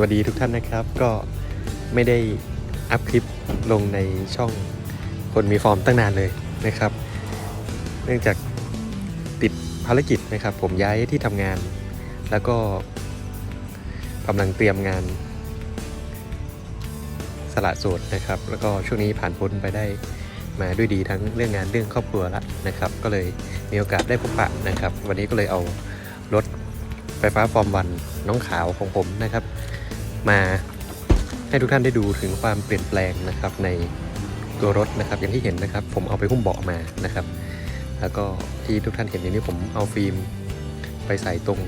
วัสดีทุกท่านนะครับ ก็ไม่ได้อัพคลิปลงในช่องคนมีฟอร์มตั้งนานเลยนะครับ เนื่องจากติดภารกิจนะครับ ผมย้ายที่ทำงาน แล้วก็กำลังเตรียมงานสละโสดนะครับ แล้วก็ช่วงนี้ผ่านพ้นไปได้มาด้วยดีทั้งเรื่องงานเรื่องครอบครัวล้วนะครับ ก็เลยมีโอกาสได้พบปะนะครับ วันนี้ก็เลยเอารถ ไฟฟ้าฟอร์มวันน้องขาวของผมนะครับ มาให้ทุกท่านได้ดูถึงความเปลี่ยนแปลงนะครับในตัวรถนะครับอย่างที่เห็นนะครับ ผมเอาไปหุ้มเบาะมานะครับ แล้วก็ที่ทุกท่านเห็นอย่างนี้ผมเอาฟิล์มไปใส่ตรง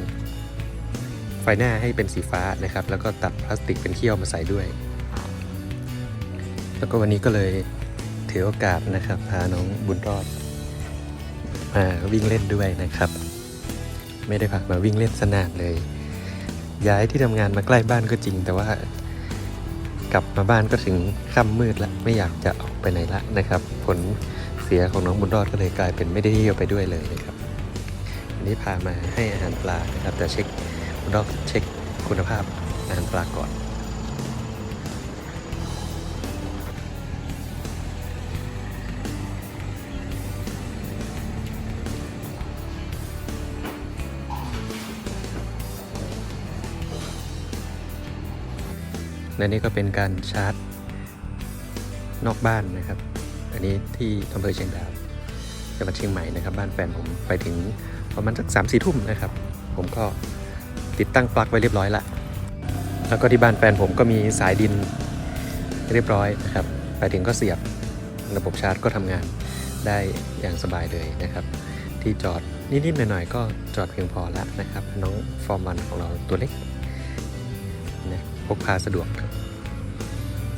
ไฟหน้าให้เป็นสีฟ้านะครับ แล้วก็ตัดพลาสติกเป็นเขี้ยวมาใส่ด้วย แล้วก็วันนี้ก็เลยถือโอกาสนะครับพาน้องบุญรอดมาวิ่งเล่นด้วยนะครับ ไม่ได้พามาวิ่งเล่นสนานเลย ย้ายที่ทำงานมาใกล้บ้านก็จริง แต่ว่ากลับมาบ้านก็ถึงค่ำมืดแล้วไม่อยากจะออกไปไหนละนะครับ ผลเสียของน้องบุญรอดก็เลยกลายเป็นไม่ได้เที่ยวไปด้วยเลยนะครับอันนี้พามาให้อาหารปลานะครับแต่เช็คบุญรอดเช็คคุณภาพอาหารปลาก่อน และนี่ก็เป็นการชาร์จนอกบ้านนะครับ อันนี้ที่อำเภอเชียงดาวจังหวัดเชียงใหม่นะครับบ้านแฟนผมไปถึงประมาณสักสามสี่ทุ่มนะครับ ผมก็ติดตั้งปลั๊กไว้เรียบร้อยละแล้วก็ที่บ้านแฟนผมก็มีสายดินเรียบร้อยนะครับ ไปถึงก็เสียบระบบชาร์จก็ทำงานได้อย่างสบายเลยนะครับ ที่จอดนิดๆหน่อยๆก็จอดเพียงพอแล้วนะครับ น้องฟอร์มันของเราตัวเล็กนะพกพาสะดวกครับ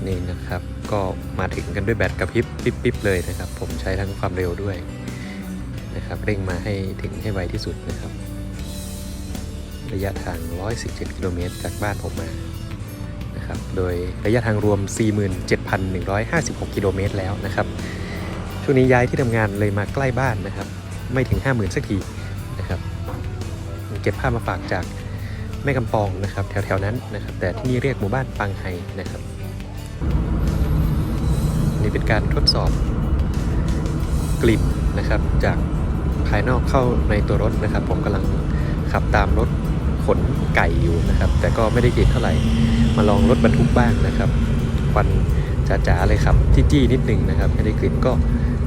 นี่นะครับ ก็มาถึงกันด้วยแบตกระพริบปิ๊บปิ๊บเลยนะครับ ผมใช้ทั้งความเร็วด้วยนะครับ เร่งมาให้ถึงให้ไวที่สุดนะครับ ระยะทาง 117 กิโลเมตรจากบ้านผมมานะครับ โดยระยะทางรวม 47,156 กิโลเมตรแล้วนะครับ ช่วงนี้ย้ายที่ทำงานเลยมาใกล้บ้านนะครับ ไม่ถึง 50,000 สักทีนะครับ เก็บภาพมาฝากจากแม่กำปองนะครับ แถวๆนั้นนะครับ แต่ที่นี่เรียกหมู่บ้านปังไฮนะครับ นี่เป็นการทดสอบกลิ่นนะครับ จากภายนอกเข้าในตัวรถนะครับ ผมกำลังขับตามรถขนไก่อยู่นะครับ แต่ก็ไม่ได้กลิ่นเท่าไหร่ มาลองรถบรรทุกบ้างนะครับควันจ๋าๆเลยครับจี้ๆนิดหนึ่งนะครับไม่ได้กลิ่นก็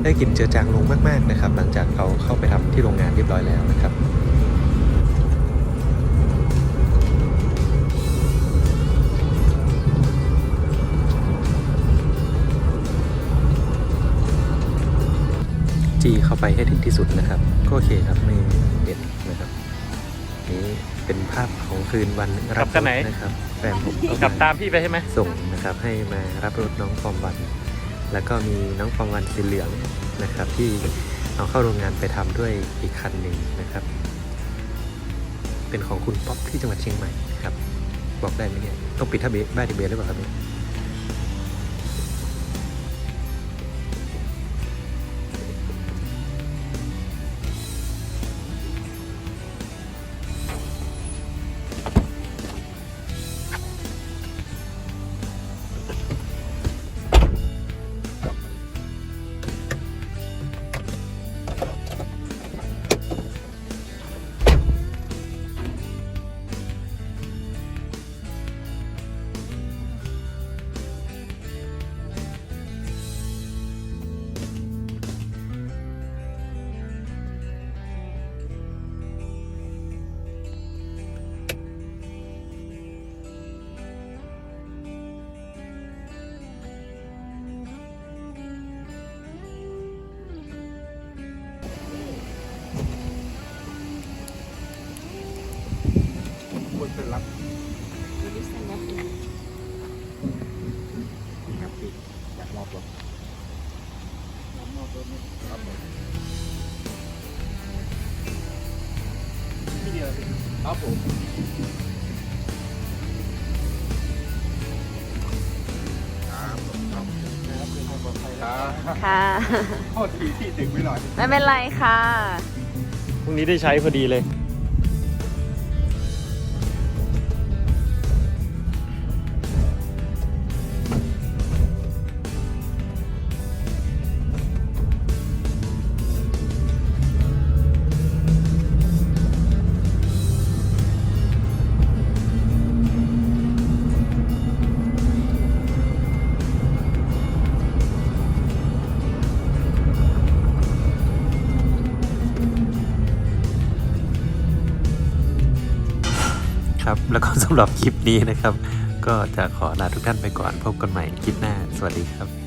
ได้กลิ่นเจือจางลงมากๆนะครับ หลังจากเอาเข้าไปทำที่โรงงานเรียบร้อยแล้วนะครับ เข้าไปให้ถึงที่สุดนะครับ ก็โอเคครับไม่เด็ดนะครับ นี่เป็นภาพของคืนวันรับกลับกันไหนรถนะครับแฟนผมก็กลับตามพี่ไปใช่ไหมส่งนะครับ ให้มารับรถน้องฟอร์มวัน แล้วก็มีน้องฟอร์มวันสีเหลืองนะครับ ที่เอาเข้าโรงงานไปทำด้วยอีกคันหนึ่งนะครับ เป็นของคุณป๊อปที่จังหวัดเชียงใหม่นะครับ บอกได้ไหมเนี่ยต้องปิดทะเบียนบ้านทะเบียนหรือเปล่าครับเนี่ย รับมอบรถครับผมที่เดียวครับผมครับผมครับนะครับเป็นทางปลอดภัยครับค่ะ โทษทีที่ดึงไปหน่อย ไม่เป็นไรค่ะ พรุ่งนี้ได้ใช้พอดีเลย ครับ แล้วก็สำหรับคลิปนี้นะครับ ก็จะขอลาทุกท่านไปก่อนพบกันใหม่คลิปหน้า สวัสดีครับ